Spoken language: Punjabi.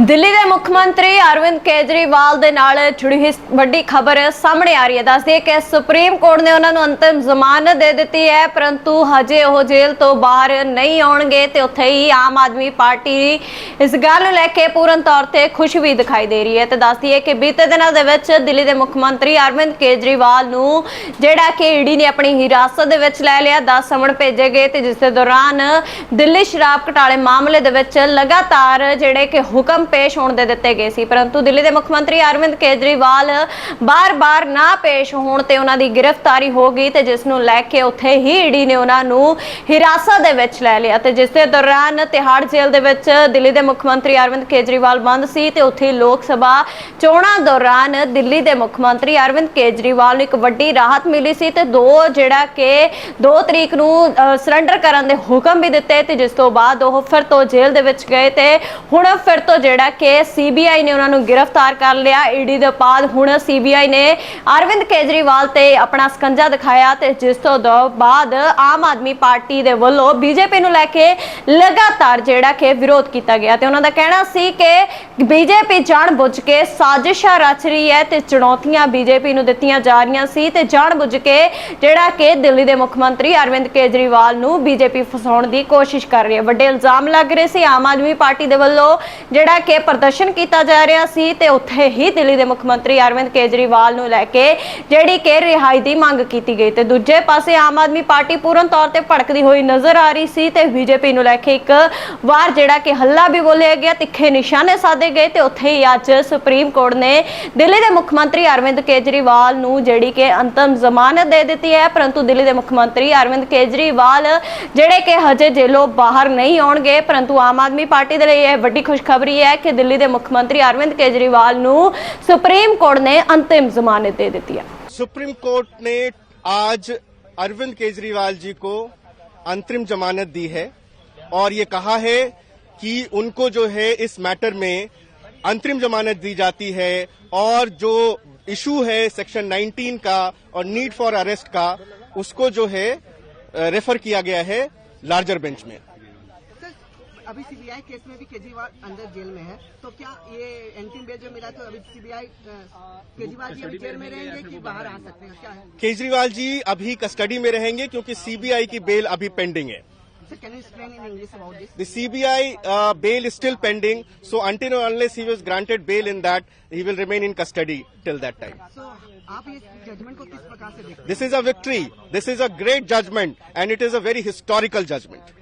ਦਿੱਲੀ ਦੇ ਮੁੱਖ ਮੰਤਰੀ ਅਰਵਿੰਦ ਕੇਜਰੀਵਾਲ ਦੇ ਨਾਲ ਜੁੜੀ ਹੋਈ ਵੱਡੀ ਖਬਰ ਸਾਹਮਣੇ ਆ ਰਹੀ ਹੈ। ਦੱਸਦੇ ਕਿ ਸੁਪਰੀਮ ਕੋਰਟ ਨੇ ਉਹਨਾਂ ਨੂੰ ਅੰਤਿਮ ਜ਼ਮਾਨਤ ਦੇ ਦਿੱਤੀ ਹੈ, ਪਰੰਤੂ ਹਜੇ ਉਹ ਜੇਲ੍ਹ ਤੋਂ ਬਾਹਰ ਨਹੀਂ ਆਉਣਗੇ ਤੇ ਉੱਥੇ ਹੀ ਆਮ ਆਦਮੀ ਪਾਰਟੀ ਇਸ ਗੱਲ ਨੂੰ ਲੈ ਕੇ ਪੂਰਨ ਤੌਰ ਤੇ ਖੁਸ਼ ਵੀ ਦਿਖਾਈ ਦੇ ਰਹੀ ਹੈ ਤੇ ਦੱਸਦੀ ਹੈ ਕਿ ਬੀਤੇ ਦਿਨਾਂ ਦੇ ਵਿੱਚ ਦਿੱਲੀ ਦੇ ਮੁੱਖ ਮੰਤਰੀ ਅਰਵਿੰਦ ਕੇਜਰੀਵਾਲ ਨੂੰ ਜਿਹੜਾ ਕਿ ਈਡੀ ਨੇ ਆਪਣੀ ਹਿਰਾਸਤ ਦੇ ਵਿੱਚ ਲੈ ਲਿਆ 10 ਸਮਣ ਭੇਜੇ ਗਏ ਤੇ ਜਿਸ ਦੇ ਦੌਰਾਨ ਦਿੱਲੀ ਸ਼ਰਾਬ ਘਟਾਲੇ ਮਾਮਲੇ ਦੇ ਵਿੱਚ ਲਗਾਤਾਰ ਜਿਹੜੇ ਕਿ ਹੁਕਮ ਪੇਸ਼ ਹੋਣ ਦੇ ਦਿੱਤੇ ਗਏ ਸੀ। ਪਰੰਤੂ ਦਿੱਲੀ ਦੇ ਮੁੱਖ ਮੰਤਰੀ ਅਰਵਿੰਦ ਕੇਜਰੀਵਾਲ ਬਾਰ-ਬਾਰ ਨਾ ਪੇਸ਼ ਹੋਣ ਤੇ ਉਹਨਾਂ ਦੀ ਗ੍ਰਿਫਤਾਰੀ ਹੋ ਗਈ ਤੇ ਜਿਸ ਨੂੰ ਲੈ ਕੇ ਉੱਥੇ ਹੀ ਈਡੀ ਨੇ ਉਹਨਾਂ ਨੂੰ ਹਿਰਾਸਤ ਦੇ ਵਿੱਚ ਲੈ ਲਿਆ ਤੇ ਜਿਸ ਦੇ ਦੌਰਾਨ ਤਿਹਾੜ ਜੇਲ੍ਹ ਦੇ ਵਿੱਚ ਦਿੱਲੀ ਦੇ ਮੁੱਖ ਮੰਤਰੀ ਅਰਵਿੰਦ ਕੇਜਰੀਵਾਲ ਬੰਦ ਸੀ ਤੇ ਉੱਥੇ ਲੋਕ ਸਭਾ ਚੋਣਾਂ ਦੌਰਾਨ ਦਿੱਲੀ ਦੇ ਮੁੱਖ ਮੰਤਰੀ ਅਰਵਿੰਦ ਕੇਜਰੀਵਾਲ ਨੂੰ ਇੱਕ ਵੱਡੀ ਰਾਹਤ ਮਿਲੀ ਸੀ ਤੇ ਦੋ ਜਿਹੜਾ ਕਿ 2 ਤਰੀਕ ਨੂੰ ਸਰੈਂਡਰ ਕਰਨ ਦੇ ਹੁਕਮ ਵੀ ਦਿੱਤੇ ਤੇ ਜਿਸ ਤੋਂ ਬਾਅਦ ਉਹ ਫਿਰ ਤੋਂ ਜੇਲ੍ਹ ਦੇ ਵਿੱਚ ਗਏ ਤੇ ਹੁਣ ਫਿਰ ਤੋਂ ਜਿਹੜਾ ਕਿ ਸੀਬੀਆਈ ਨੇ ਉਹਨਾਂ ਨੂੰ ਗ੍ਰਿਫਤਾਰ ਕਰ ਲਿਆ। ਈਡੀ ਦੇ ਬਾਅਦ ਹੁਣ ਸੀਬੀਆਈ ਨੇ ਅਰਵਿੰਦ ਕੇਜਰੀਵਾਲ ਤੇ ਆਪਣਾ ਸਕੰਜਾ ਦਿਖਾਇਆ ਤੇ ਜਿਸ ਤੋਂ ਬਾਅਦ ਆਮ ਆਦਮੀ ਪਾਰਟੀ ਦੇ ਵੱਲੋਂ ਬੀਜੇਪੀ ਨੂੰ ਲੈ ਕੇ ਲਗਾਤਾਰ ਜਿਹੜਾ ਕਿ ਵਿਰੋਧ ਕੀਤਾ ਗਿਆ। ਤੇ ਉਹਨਾਂ ਦਾ ਕਹਿਣਾ ਸੀ ਕਿ ਬੀਜੇਪੀ ਜਾਣਬੁੱਝ ਕੇ ਸਾਜ਼ਿਸ਼ਾਂ ਰਚ ਰਹੀ ਹੈ ਤੇ ਚੁਣੌਤੀਆਂ ਬੀਜੇਪੀ ਨੂੰ ਦਿੱਤੀਆਂ ਜਾ ਰਹੀਆਂ ਸੀ ਤੇ ਜਾਣਬੁੱਝ ਕੇ ਜਿਹੜਾ ਕਿ ਦਿੱਲੀ ਦੇ ਮੁੱਖ ਮੰਤਰੀ ਅਰਵਿੰਦ ਕੇਜਰੀਵਾਲ ਨੂੰ ਬੀਜੇਪੀ ਫਸਾਉਣ ਦੀ ਕੋਸ਼ਿਸ਼ ਕਰ ਰਹੀ ਹੈ। ਵੱਡੇ ਇਲਜ਼ਾਮ ਲੱਗ ਰਹੇ ਸੀ। ਆਮ ਆਦਮੀ ਪਾਰਟੀ ਦੇ ਵੱਲੋਂ ਜਿਹੜਾ ਕੇ ਪ੍ਰਦਰਸ਼ਨ ਕੀਤਾ ਜਾ ਰਿਹਾ ਸੀ ਤੇ ਉੱਥੇ ਹੀ ਦਿੱਲੀ ਦੇ ਮੁੱਖ ਮੰਤਰੀ ਅਰਵਿੰਦ ਕੇਜਰੀਵਾਲ ਨੂੰ ਲੈ ਕੇ ਜਿਹੜੀ ਕਿ ਰਿਹਾਈ ਦੀ ਮੰਗ ਕੀਤੀ ਗਈ ਤੇ ਦੂਜੇ ਪਾਸੇ ਆਮ ਆਦਮੀ ਪਾਰਟੀ ਪੂਰਨ ਤੌਰ ਤੇ ਭੜਕਦੀ ਹੋਈ ਨਜ਼ਰ ਆ ਰਹੀ ਸੀ ਤੇ ਬੀਜੇਪੀ ਨੂੰ ਲੈ ਕੇ ਇੱਕ ਵਾਰ ਜਿਹੜਾ ਕਿ ਹੱਲਾ ਵੀ ਬੋਲਿਆ ਗਿਆ, ਤਿੱਖੇ ਨਿਸ਼ਾਨੇ ਸਾਧੇ ਗਏ ਤੇ ਉੱਥੇ ਹੀ ਅੱਜ ਸੁਪਰੀਮ ਕੋਰਟ ਨੇ ਦਿੱਲੀ ਦੇ ਮੁੱਖ ਮੰਤਰੀ ਅਰਵਿੰਦ ਕੇਜਰੀਵਾਲ ਨੂੰ ਜਿਹੜੀ ਕਿ ਅੰਤਮ ਜ਼ਮਾਨਤ ਦੇ ਦਿੱਤੀ ਹੈ। ਪਰੰਤੂ ਦਿੱਲੀ ਦੇ ਮੁੱਖ ਮੰਤਰੀ ਅਰਵਿੰਦ ਕੇਜਰੀਵਾਲ ਜਿਹੜੇ ਕਿ ਹਜੇ ਜੇਲੋਂ ਬਾਹਰ ਨਹੀਂ ਆਉਣਗੇ, ਪਰੰਤੂ ਆਮ ਆਦਮੀ ਪਾਰਟੀ ਦੇ ਲਈ ਇਹ ਵੱਡੀ ਖੁਸ਼ਖਬਰੀ ਹੈ ਕਿ ਦਿੱਲੀ ਦੇ ਮੁੱਖ ਮੰਤਰੀ ਅਰਵਿੰਦ ਕੇਜਰੀਵਾਲ ਨੂੰ ਸੁਪਰੀਮ ਕੋਰਟ ਨੇ ਅੰਤਿਮ ਜ਼ਮਾਨਤ ਦੇ ਦਿੱਤੀ ਹੈ सुप्रीम कोर्ट ने आज अरविंद केजरीवाल जी को अंतरिम जमानत दी है और ये कहा है कि उनको जो है इस मैटर में अंतरिम जमानत दी जाती है और जो इशू है सेक्शन 19 का और नीड फॉर अरेस्ट का उसको जो है रेफर किया गया है लार्जर बेंच में सर अभी सीबीआई केस में भी केजरीवाल अंदर जेल में है तो क्या ये अंतिम बेल जो मिला तो अभी सीबीआई केजरीवाल जी अभी जेल में रहेंगे कि बाहर आ सकते हैं? क्या है? केजरीवाल जी अभी कस्टडी में रहेंगे क्योंकि सीबीआई की बेल अभी पेंडिंग है। C B I bail is still pending so until granted bail in that he will remain in custody till that time so आप इस जजमेंट को किस प्रकार सके this is a victory this is a great judgement and it is a very historical judgement